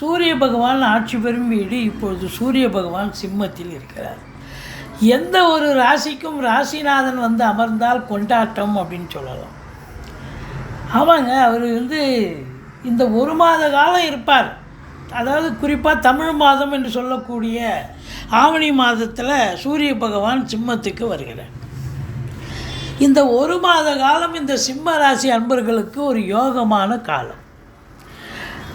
சூரிய பகவான் ஆட்சி பெறும் வீடு இப்பொழுது சூரிய பகவான் சிம்மத்தில் இருக்கிறார். எந்த ஒரு ராசிக்கும் ராசிநாதன் வந்து அமர்ந்தால் கொண்டாட்டம் அப்படின்னு சொல்லலாம். ஆமாங்க அவர் வந்து இந்த ஒரு மாத காலம் இருப்பார். அதாவது குறிப்பாக தமிழ் மாதம் என்று சொல்லக்கூடிய ஆவணி மாதத்தில் சூரிய பகவான் சிம்மத்துக்கு வருகிறார். இந்த ஒரு மாத காலம் இந்த சிம்ம ராசி அன்பர்களுக்கு ஒரு யோகமான காலம்.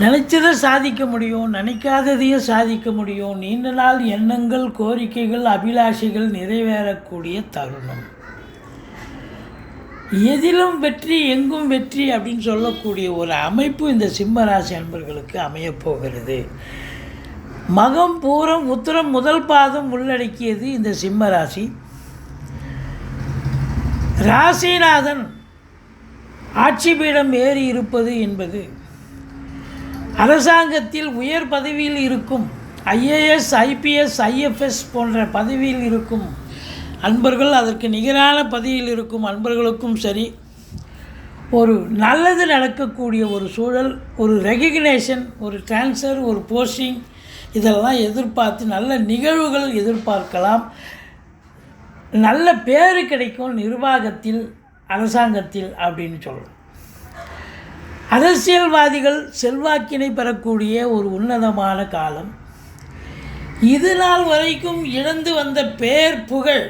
நினைச்சதை சாதிக்க முடியும் நினைக்காததையும் சாதிக்க முடியும். நீண்ட நாள் எண்ணங்கள் கோரிக்கைகள் அபிலாஷைகள் நிறைவேறக்கூடிய தருணம். எதிலும் வெற்றி எங்கும் வெற்றி அப்படின்னு சொல்லக்கூடிய ஒரு அமைப்பு இந்த சிம்மராசி அன்பர்களுக்கு அமையப்போகிறது மகம் பூரம் உத்தரம் முதல் பாதம் உள்ளடக்கியது இந்த சிம்மராசி. ராசிநாதன் ஆட்சி பீடம் ஏறி இருப்பது என்பது அரசாங்கத்தில் உயர் பதவியில் இருக்கும் ஐஏஎஸ் ஐபிஎஸ் ஐஎஃப்எஸ் போன்ற பதவியில் இருக்கும் அன்பர்கள் அதற்கு நிகரான பதவியில் இருக்கும் அன்பர்களுக்கும் சரி ஒரு நல்லது நடக்கக்கூடிய ஒரு சூழல் ஒரு ரெகக்னேஷன் ஒரு ட்ரான்ஸ்ஃபர் ஒரு போஸ்டிங் இதெல்லாம் எதிர்பார்த்து நல்ல நிகழ்வுகள் எதிர்பார்க்கலாம். நல்ல பேர் கிடைக்கும் நிர்வாகத்தில் அரசாங்கத்தில் அப்படின்னு சொல்லணும் அரசியல்வாதிகள் செல்வாக்கினை பெறக்கூடிய ஒரு உன்னதமான காலம். இது நாள் வரைக்கும் இழந்து வந்த பேர் புகழ்.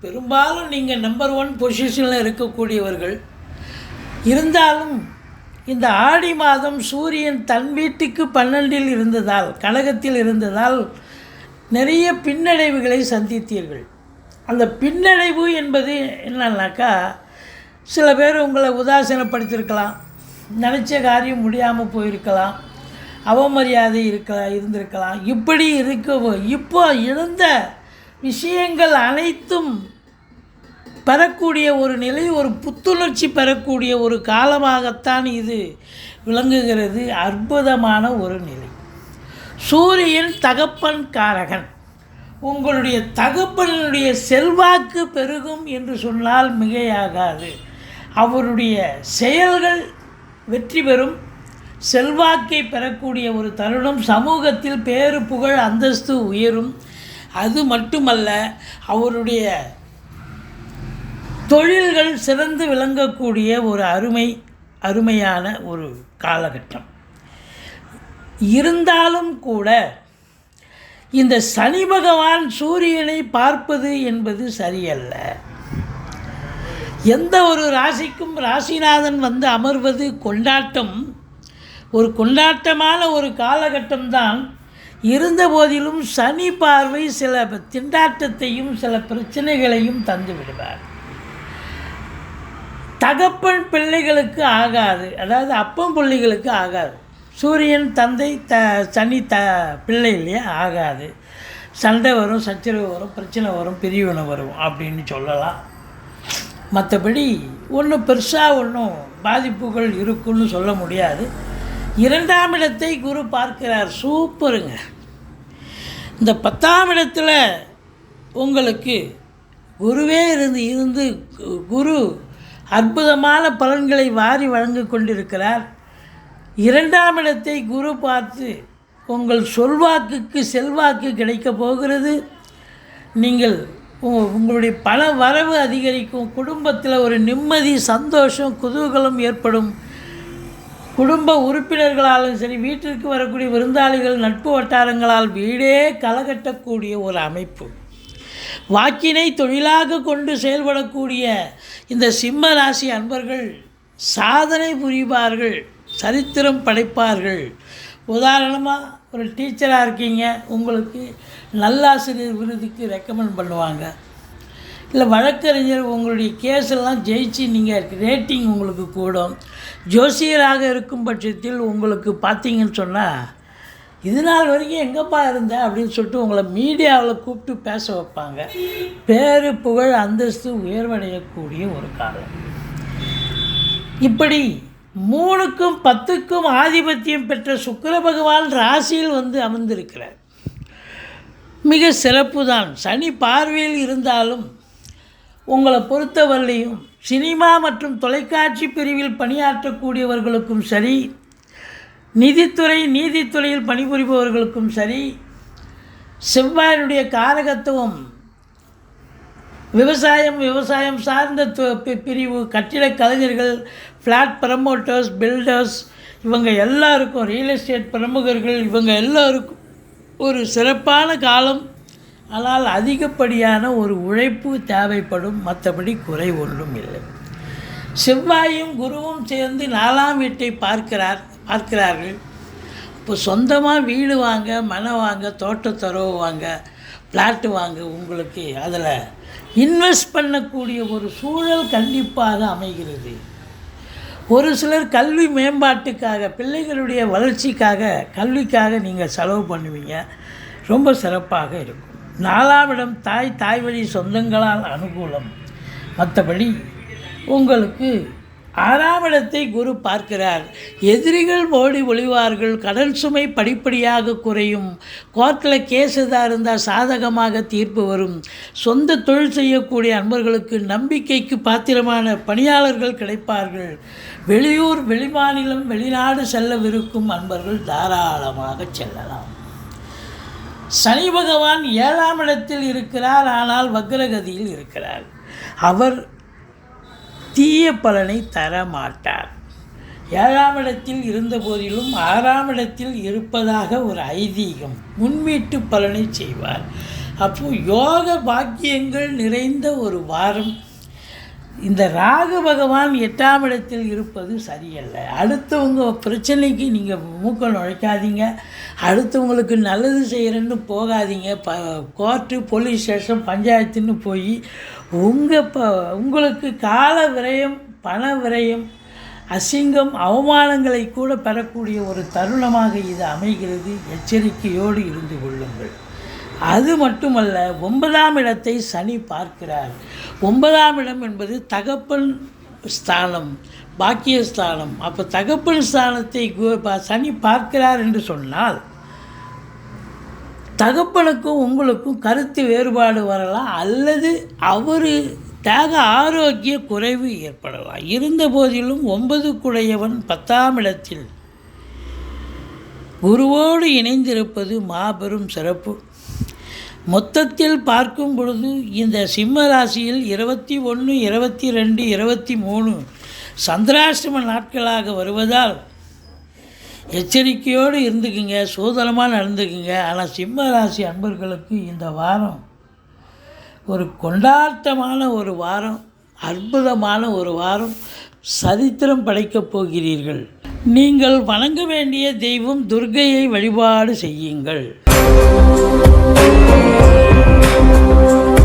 பெரும்பாலும் நீங்கள் நம்பர் ஒன் பொசிஷனில் இருக்கக்கூடியவர்கள். இருந்தாலும் இந்த ஆடி மாதம் சூரியன் தன் வீட்டுக்கு பன்னெண்டில் இருந்ததால் கழகத்தில் இருந்ததால் நிறைய பின்னடைவுகளை சந்தித்தீர்கள். அந்த பின்னடைவு என்பது என்னன்னாக்கா சில பேர் உங்களை உதாசீனப்படுத்தியிருக்கலாம் நினச்ச காரியம் முடியாமல் போயிருக்கலாம். அவமரியாதை இருக்க இருந்திருக்கலாம். இப்படி இருக்க இப்போ இருந்த விஷயங்கள் அனைத்தும் பெறக்கூடிய ஒரு நிலை ஒரு புத்துணர்ச்சி பெறக்கூடிய ஒரு காலமாகத்தான் இது விளங்குகிறது. அற்புதமான ஒரு நிலை. சூரியன் தகப்பன் காரகன். உங்களுடைய தகப்பனுடைய செல்வாக்கு பெருகும் என்று சொன்னால் மிகையாகாது. அவருடைய செயல்கள் வெற்றி பெறும். செல்வாக்கை பெறக்கூடிய ஒரு தருணம் சமூகத்தில் பேரு புகழ் அந்தஸ்து உயரும். அது மட்டுமல்ல அவருடைய தொழில்கள் சிறந்து விளங்கக்கூடிய ஒரு அருமை அருமையான ஒரு காலகட்டம். இருந்தாலும் கூட இந்த சனி பகவான் சூரியனை பார்ப்பது என்பது சரியல்ல. எந்த ஒரு ராசிக்கும் ராசிநாதன் வந்து அமர்வது கொண்டாட்டம். ஒரு கொண்டாட்டமான ஒரு காலகட்டம்தான். இருந்த போதிலும் சனி பார்வை சில திண்டாட்டத்தையும் சில பிரச்சனைகளையும் தந்து விடுவார். தகப்பன் பிள்ளைகளுக்கு ஆகாது. அதாவது அப்பம் பிள்ளைகளுக்கு ஆகாது. சூரியன் தந்தை த சனி த பிள்ளை இல்லையா? ஆகாது. சண்டை வரும் சச்சரவு வரும் பிரச்சனை வரும் பிரிவினை வரும் அப்படின்னு சொல்லலாம். மற்றபடி ஒன்றும் பெருசாக ஒன்றும் பாதிப்புகள் இருக்குன்னு சொல்ல முடியாது. இரண்டாம் இடத்தை குரு பார்க்கிறார். சூப்பருங்க. இந்த பத்தாம் இடத்துல உங்களுக்கு குருவே இருந்து இருந்து குரு அற்புதமான பலன்களை வாரி வழங்கி கொண்டிருக்கிறார். இரண்டாம் இடத்தை குரு பார்த்து உங்கள் சொல்வாக்குக்கு செல்வாக்கு கிடைக்கப் போகிறது. நீங்கள் உங்களுடைய பண வரவு அதிகரிக்கும். குடும்பத்தில் ஒரு நிம்மதி சந்தோஷம் குதூகலம் ஏற்படும். குடும்ப உறுப்பினர்களாலும் சரி வீட்டிற்கு வரக்கூடிய விருந்தாளிகள் நட்பு வட்டாரங்களால் வீடே கலகட்டக்கூடிய ஒரு அமைப்பு. வாக்கினை தொழிலாக கொண்டு செயல்படக்கூடிய இந்த சிம்ம ராசி அன்பர்கள் சாதனை புரிவார்கள் சரித்திரம் படைப்பார்கள். உதாரணமாக ஒரு டீச்சராக இருக்கீங்க உங்களுக்கு நல்லாசிரியர் விருதுக்கு ரெக்கமெண்ட் பண்ணுவாங்க. இல்லை வழக்கறிஞர் உங்களுடைய கேஸெல்லாம் ஜெயிச்சு நீங்கள் ரேட்டிங் உங்களுக்கு கூடும். ஜோசியராக இருக்கும் பட்சத்தில் உங்களுக்கு பார்த்தீங்கன்னு சொன்னால் இது நாள் வரைக்கும் எங்கேப்பா இருந்த? அப்படின்னு சொல்லிட்டு உங்களை மீடியாவில் கூப்பிட்டு பேச வைப்பாங்க. பேரு புகழ் அந்தஸ்து உயர்வடையக்கூடிய ஒரு காலம். இப்படி மூணுக்கும் பத்துக்கும் ஆதிபத்தியம் பெற்ற சுக்கர பகவான் ராசியில் வந்து அமர்ந்திருக்கிறார். மிக சிறப்பு தான் சனி பார்வையில் இருந்தாலும் உங்களை பொறுத்தவரையும் சினிமா மற்றும் தொலைக்காட்சி பிரிவில் பணியாற்றக்கூடியவர்களுக்கும் சரி நிதித்துறை நீதித்துறையில் பணிபுரிபவர்களுக்கும் சரி செவ்வாயினுடைய காரகத்துவம் விவசாயம் விவசாயம் சார்ந்த பி- பிரிவு கட்டிட கலைஞர்கள் ஃப்ளாட் ப்ரமோட்டர்ஸ் பில்டர்ஸ் இவங்க எல்லாருக்கும் ரியல் எஸ்டேட் பிரமுகர்கள் இவங்க எல்லாருக்கும் ஒரு சிறப்பான காலம். ஆனால் அதிகப்படியான ஒரு உழைப்பு தேவைப்படும். மற்றபடி குறை ஒன்றும் இல்லை. செவ்வாயும் குருவும் சேர்ந்து நாலாம் வீட்டை பார்க்கிறார் பார்க்கிறார்கள். இப்போ சொந்தமாக வீடு வாங்க மனை வாங்க தோட்டத்தரவு வாங்க பிளாட்டு வாங்க உங்களுக்கு அதில் இன்வெஸ்ட் பண்ணக்கூடிய ஒரு சூழல் கண்டிப்பாக அமைகிறது. ஒரு சிலர் கல்வி மேம்பாட்டுக்காக பிள்ளைகளுடைய வளர்ச்சிக்காக கல்விக்காக நீங்கள் செலவு பண்ணுவீங்க. ரொம்ப சிறப்பாக இருக்கும். நாலாவிடம் தாய் தாய் வழி சொந்தங்களால் அனுகூலம். மற்றபடி உங்களுக்கு ஆறாம் இடத்தை குரு பார்க்கிறார். எதிரிகள் ஓடி ஒளிவார்கள் கடன் சுமை படிப்படியாக குறையும். கோர்ட்டில் கேஸ் எதாக இருந்தால் சாதகமாக தீர்ப்பு வரும். சொந்த தொழில் செய்யக்கூடிய அன்பர்களுக்கு நம்பிக்கைக்கு பாத்திரமான பணியாளர்கள் கிடைப்பார்கள். வெளியூர் வெளிமாநிலம் வெளிநாடு செல்லவிருக்கும் அன்பர்கள் தாராளமாக செல்லலாம். சனி பகவான் ஏழாம் இடத்தில் இருக்கிறார் ஆனால் வக்ரகதியில் இருக்கிறார். அவர் தீய பலனை தர மாட்டார் ஏழாம் இடத்தில் இருந்த போதிலும் ஆறாம் இடத்தில் இருப்பதாக ஒரு ஐதீகம். முன்வீட்டு பலனை செய்வார். அப்போ யோக பாக்கியங்கள் நிறைந்த ஒரு வாரம் இந்த ராகு பகவான் எட்டாம் இடத்தில் இருப்பது சரியல்ல. அடுத்தவங்க பிரச்சனைக்கு நீங்கள் மூக்க நுழைக்காதீங்க. அடுத்தவங்களுக்கு நல்லது செய்கிறேன்னு போகாதீங்க. ப கோர்ட்டு போலீஸ் ஸ்டேஷன் பஞ்சாயத்துன்னு போய் உங்கள் ப உங்களுக்கு கால விரயம் பண விரயம் அசிங்கம் அவமானங்களை கூட பெறக்கூடிய ஒரு தருணமாக இது அமைகிறது. எச்சரிக்கையோடு இருந்து கொள்ளுங்கள். அது மட்டுமல்ல ஒன்பதாம் இடத்தை சனி பார்க்கிறார். ஒன்பதாம் இடம் என்பது தகப்பன் ஸ்தானம் பாக்கியஸ்தானம். அப்போ தகப்பன் ஸ்தானத்தை கு- சனி பார்க்கிறார் என்று சொன்னால் தகப்பனுக்கும் உங்களுக்கும் கருத்து வேறுபாடு வரலாம் அல்லது அவர் தேக ஆரோக்கிய குறைவு ஏற்படலாம். இருந்த போதிலும் ஒன்பதுக்குடையவன் பத்தாம் இடத்தில் குருவோடு இணைந்திருப்பது மாபெரும் சிறப்பு. மொத்தத்தில் பார்க்கும் பொழுது இந்த சிம்ம ராசியில் இருபத்தி ஒன்று இருபத்தி ரெண்டு இருபத்தி மூணு சந்திராஷ்டம நாட்களாக வருவதால் எச்சரிக்கையோடு இருந்துக்குங்க சூதனமாக நடந்துக்குங்க. ஆனால் சிம்ம ராசி அன்பர்களுக்கு இந்த வாரம் ஒரு கொண்டாட்டமான ஒரு வாரம் அற்புதமான ஒரு வாரம் சரித்திரம் படைக்கப் போகிறீர்கள். நீங்கள் வணங்க வேண்டிய தெய்வம் துர்கையை வழிபாடு செய்யுங்கள். Oh,